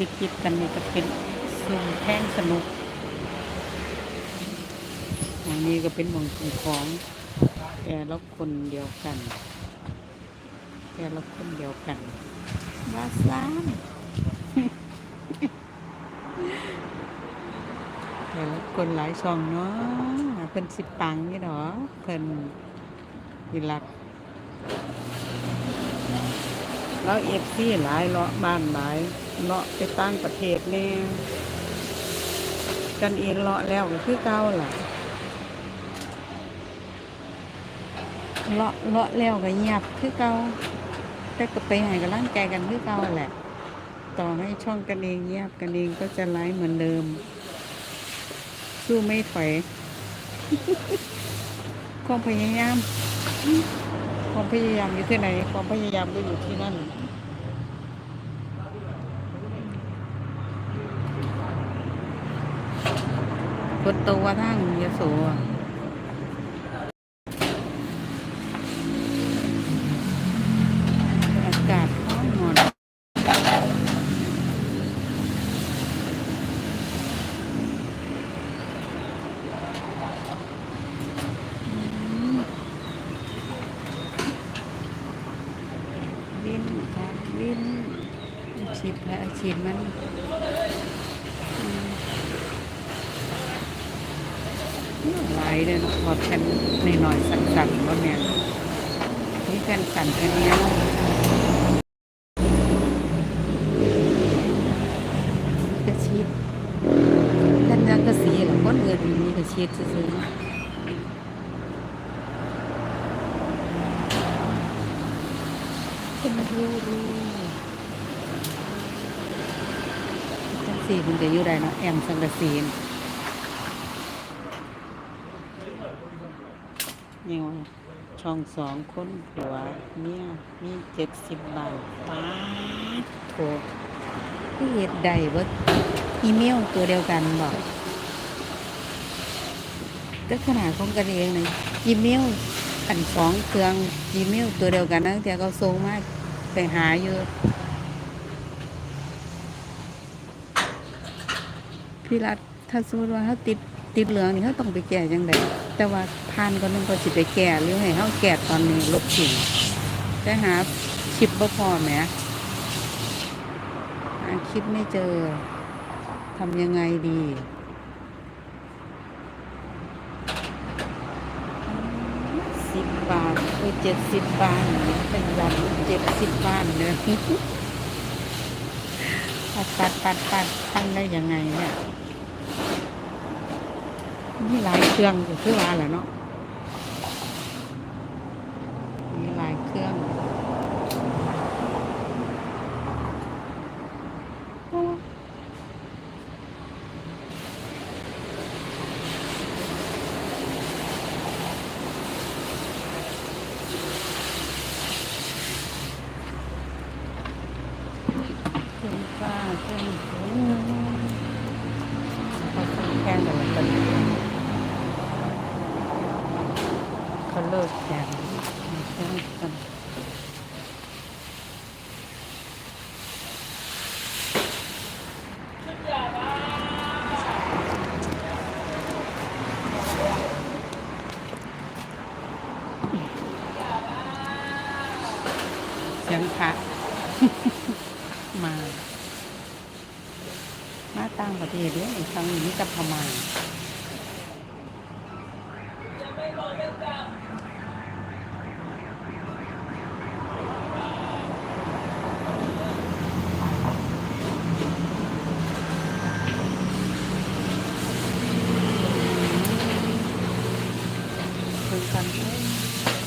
พิจิตกันนี่ก็เป็นซุ่มแท่งสนุกอันนี้ก็เป็นหมองกินของแต่ละคนเดียวกัน แต่ละคนเดียวกันว่าซ้แต่ละคนหลายช่องเนาะเพิ่นสิปังนี่ดอกเพิ่นวิลัก แล้วเอฟซีหลายเลาะบ้านหลายเลาะไปต่างประเทศแน่กันเองเลาะแล้วก็คือเก่าล่ะเลาะเลาะแล้วก็เงียบคือเก่าแต่ก็ไปให้กำลังใจกันคือเก่าแหละ ต่อให้ช่องกันเองเงียบกันเองก็จะไลฟ์เหมือนเดิม สู้ไม่ถอยความพยายาม ความพยายามอยู่ที่ไหน ความพยายามก็อยู่ที่นั่นคนโตว่าทางยโสอะอากาศร้อนหอนอืม ลิ้นครับลิ้นฉีดแผลฉีดมันหลายเลยเนาะพอแผ่นในหน่อยๆสั่นๆว่าเนี่ยนี่แผ่นสั่นแผ่นเนี้ยกระชีดแผ่นยังกระสีหรอคนอื่นมีกระชีดซื้อ ดูดูจังสีมันจะอยู่ได้เนาะแอมสังกะสีนเนี่ยช่องสองคนผัวเมียมีเจ็ดสิบบาทป้าโถคือเหตุใดว่าอีเมลตัวเดียวกันบอกก็ขนาดของกันเองเลยอีเมลอันสองเครื่องอีเมลตัวเดียวกันนะแต่เขาส่งมาก ไปหาอยู่พี่รัฐถ้าสมมติว่าเขาติดติดเหลืองนี่เขาต้องไปแก้ยังไงแต่ว่าผ่านก็นึงก็สิไปแก้หรือให้เขาแก้ตอนนี้ลบทิ้งแต่หาคลิปบ่พอแหมหาคลิปไม่เจอทำยังไงดีสิบบาทคือ เจ็ดสิบบาทเป็นยันเจ็ดสิบบาทเลยปัดปัดปัดปัดตั้งได้ยังไงเนี่ยมีหลายเครื่องอยู่คือว่าแหละเนาะมีหลายเครื่องเค รื่องฟ้าเครื่องสูงเขาซื้อแพงแต่ละคนเขาเลิกแพงแพงกันเสียงพระมา ต่างประเทศด้วยครั้งนี้กับพม่าคุยกันเล